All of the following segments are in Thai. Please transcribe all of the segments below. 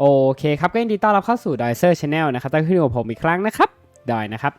โอเคครับก็ยินดีต้อนรับเข้าสู่ดอยเซอร์ชาแนลนะครับตั้งขึ้นอยู่กับผมอีกครั้งนะครับดอยนะครับ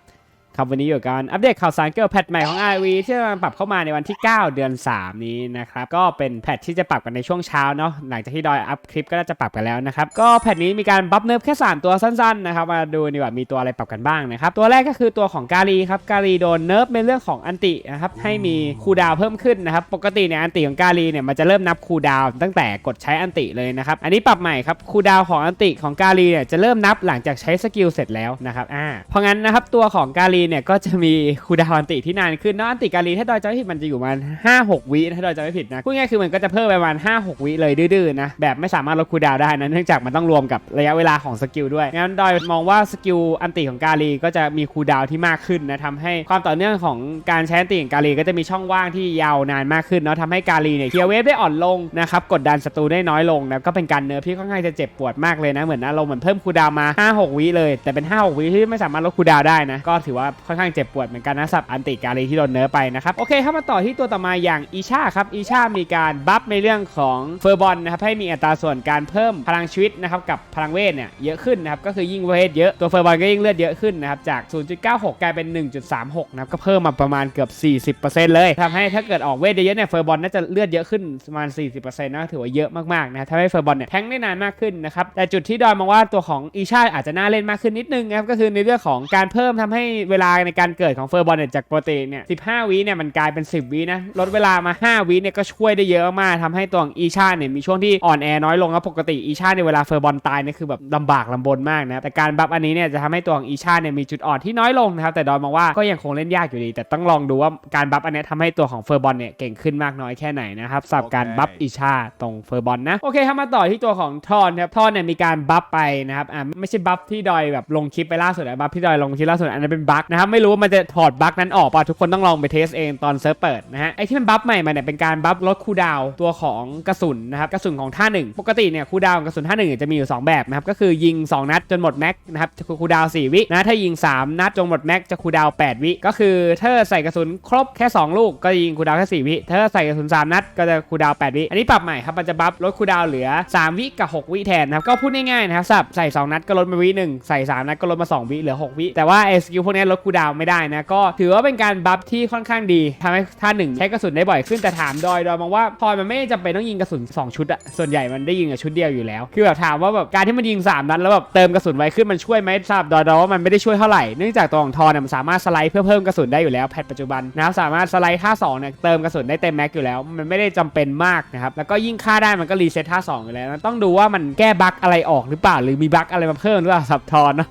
ครับวันนี้อยู่กับการอัปเดตข่าวสารเกี่ยวกับแพทใหม่ของ RV ที่จะปรับเข้ามาในวันที่ 9 เดือน 3 นี้นะครับ ก็เป็นแพทที่จะปรับกันในช่วงเช้าเนาะหลังจากที่ดอยอัพคลิปก็น่าจะปรับกันแล้วนะครับ ก็แพทนี้มีการบัฟเนิร์ฟแค่ 3 ตัวสั้นๆนะครับ มาดูดีกว่ามีตัวอะไรปรับกันบ้างนะครับ ตัวแรกก็คือตัวของกาลีครับ กาลีโดนเนิร์ฟในเรื่องของอันตินะครับให้มีคูดาวเพิ่มขึ้นนะครับ ปกติเนี่ยอันติของกาลีเนี่ยมันจะเริ่มนับคูดาวตั้งแต่กดใช้อันติเลยนะครับอันนี้ปรับใหม่ครับคูดาวของอันติของกาลีเนี่ยจะเริ่มนับหลังจากใช้สกิลเสร็จแล้วนะครับอ่าเพราะงั้นนะครับตัวของกาลีเนี่ยก็จะมีคูดาวอันติที่นานขึ้นเนาะอันติกาลีถ้าดอยจำไม่ผิดมันจะอยู่ประมาณ5 6 วิถ้าดอยจำไม่ผิดนะพูดง่ายคือมันก็จะเพิ่มไปประมาณ5 6 วิเลยดื้อๆนะแบบไม่สามารถลดคูดาวได้นะเนื่องจากมันต้องรวมกับระยะเวลาของสกิลด้วยงั้นดอยมองว่าสกิลอันติของกาลีก็จะมีคูดาวที่มากขึ้นนะทำให้ความต่อเนื่องของการใช้อันติของกาลีก็จะมีช่องว่างที่ยาวนานมากขึ้นเนาะทำให้กาลีเนี่ยเคลียร์เวฟได้อ่อนลงนะครับกดดันศัตรูได้น้อยลงนะก็เป็นการเนิร์ฟที่ค่อนข้างจะเจ็บปวดมากเลยนะเหมือนอารมณ์เหมือนเพิ่มคูดาวมา 5 6 วิเลย แต่เป็น 5 6 วิที่ไม่สามารถลดคูดาวได้นะก็ถือว่าค่อนข้างเจ็บปวดเหมือนกันนะสับอันติกาลีที่โดนเนิร์ฟไปนะครับโอเคเข้ามาต่อที่ตัวต่อมาอย่างอีชาครับอีชามีการบัฟในเรื่องของเฟอร์บอลนะครับให้มีอัตราส่วนการเพิ่มพลังชีวิตนะครับกับพลังเวทเนี่ยเยอะขึ้นนะครับก็คือยิ่งเวทเยอะตัวเฟอร์บอลก็ยิ่งเลือดเยอะขึ้นนะครับจาก 0.96 กลายเป็น 1.36 นะครับก็เพิ่มมาประมาณเกือบ 40%เลยทำให้ถ้าเกิดออกเวทเยอะเนี่ยเฟอร์บอลน่าจะเลือดเยอะขึ้นประมาณ 40%นะถือว่าเยอะมากๆนะทำให้เฟอร์บอลเนี่ยแทงได้นานมากขึ้นนะครับแต่จุดที่ดอยมองว่าตัวของอีชาอาจจะน่าเล่นมากขึ้นนิดนึงนะครับก็คือในเรื่องของการเพิ่มทำให้เวลาในการเกิดของเฟอร์บอลเนี่ยจากปกติเนี่ย 15 วิเนี่ยมันกลายเป็น 10 วินะ ลดเวลามา 5 วิเนี่ยก็ช่วยได้เยอะมากทำให้ตัวของอีชาเนี่ยมีช่วงที่อ่อนแอน้อยลงแล้วปกติอีชาในเวลาเฟอร์บอลตายเนี่ยคือแบบลำบากลำบนมากนะ แต่การบัฟอันนี้เนี่ยจะทำให้ตัวของอีชาเนี่ยมีจุดอ่อนที่น้อยลงนะครับ แต่ดอยมองว่าก็ยังคงเล่นยากอยู่ดี แต่ต้องลองดูว่าการบัฟอันเนี้ยทำให้ตัวของเฟอร์บอลเนี่ยเก่งขึ้นมากน้อยแค่ไหนนะครับสำหรับการโอเคบัฟอีชาตรงเฟอร์บอลนะ โอเคครับมาต่อที่ตัวของทอนครับทอนเนี่ยมีการบัฟไปนะครับอ่าไม่ใช่บัฟที่ดอยแบบลงคลิปไปล่าสุดนะบัฟที่ดอยลงคลิปล่าสุดอันนั้นเป็นบั๊กนะครับไม่รู้ว่ามันจะถอดบั๊กนั้นออกป่ะทุกคนต้องลองไปเทสเองตอนเซิร์ฟเปิดนะฮะไอที่มันบัฟใหม่มาเนี่ยเป็นการบัฟลดคูดาวตัวของกระสุนนะครับกระสุนของท่าหนึ่งปกติเนี่ยคูดาวของกระสุนท่าหนึ่งจะมีอยู่สองแบบนะครับก็คือยิงสองนัดจนหมดแม็กนะครับจะคูดาวน์สี่วินะถ้ายิงสามนัดจนหมดแม็กจะคูดาวน์แปดวิก็คือถ้าใส่กระสุนครบแค่สองลูกก็ยิงคูดาวแค่สี่วิถ้าใส่กระสุนสามนัดก็จะคูดาวน์แปดวิ อันนี้ปรับใหม่ครับมันจะบัฟลดคูดาวเหลือสามวิกับหกวิแทนนะครับก็พูดง่ายๆนะครับสับใส่สองนัดก็ลดมาวิหนึ่งใส่สามนัดก็ลดมาสองวิเหลือหกวิแต่ว่าไอ้สกิลพวกนี้ลดคูดาวไม่ได้นะ ก็ถือว่าเป็นการบัฟที่ค่อนข้างดีทำให้ท่าหนึ่งใช้กระสุนได้บ่อยขึ้นแต่ถามดอยดอยมองว่าพอมันไม่จำเป็นต้องยิงกระสุนสองชุดอะส่วนใหญ่มันได้ยิงกับชุดเดียวอยู่แล้ว คือแบบถามว่าแบบการที่มันยิงสามนัดแล้วแบบเติมกระสุนไวขึ้นมันช่วยไหมทราบดอยดอยว่ามันไม่ได้ช่วยเท่าไหร่เนื่องจากตัวของทอนเนี่ยมันสามารถสไลด์เพื่อเพิ่มกระสุนได้อยู่แล้วแพทปัจจุบันนะครับสามารถสไลด์ท่าสองเนี่ยเติมกระสุนได้เต็มแม็กอยู่แล้ว มันไม่ได้จำเป็นมากนะครับแล้วก็ยิ่งฆ่าได้มันก็รีเซ็ตท่าสองอยู่แล้วต้องดูว่ามันแก้บั๊กอะไรออกหรือเปล่าหรือมีบั๊กอะไรมาเพิ่มหรือเปล่าสับทอนนะ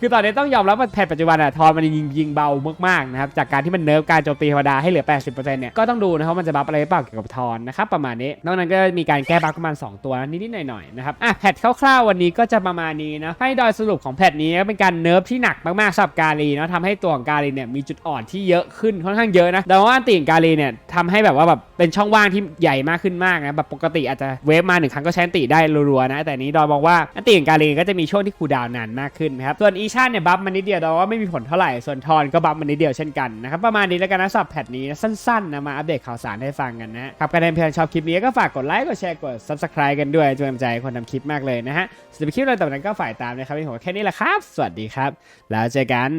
คือตอนนี้ต้องยอมรับว่าแพทปัจจุบันอะทอนมันยิงยิงเบามากๆนะครับจากการที่มันเนิร์ฟการโจมตีธรรมดาให้เหลือ 80%เนี่ยก็ต้องดูนะครับว่ามันจะบัฟอะไรเปล่าเกี่ยวกับทอนนะครับประมาณนี้นอกนั้นก็มีการแก้บั๊กประมาณ 2 ตัวนิดๆหน่อยๆนะครับอะแพทคร่าวๆวันนี้ก็จะประมาณนี้นะให้ดอยสรุปของแพทนี้เป็นการเนิร์ฟที่หนักมากๆสำหรับกาลีเนาะทำให้ตัวของกาลีเนี่ยมีจุดอ่อนที่เยอะขึ้นค่อนข้างเยอะนะแต่ว่าอันติของกาลีเนี่ยทำให้แบบว่าแบบเป็นช่องว่างที่ใหญ่มากขึ้นมากนะแบบปกติอาจจะเวฟมาหนึ่งครั้งก็ใช้อันติได้รัวๆนะแต่นี้ดอยบอกว่าอันกาลีก็จะมีช่วงที่คูดาวน์นานมากขึ้นนะครับส่วนอีชาเนี่ยบัฟมันนิดเดียวดอยว่าไม่มีผลเท่าไหร่ส่วนทอนก็บัฟมันนิดเดียวเช่นกันนะครับประมาณนี้แล้วกันนะสับแพทนี้นะสั้นๆนะมาอัปเดตข่าวสารให้ฟังกันนะครับกันเพื่อนชอบคลิปนี้ก็ฝากกดไลค์กดแชร์กด subscribe กันด้วยจะเป็นกำลังใจคนทำคลิปมากเลยนะฮะสำหรับคลิปเราต่อไปนั้นก็ฝ่ายตามนะครับวันนี้ผมแค่นี้แหละครับ สวัสดีครับ แล้วเจอกัน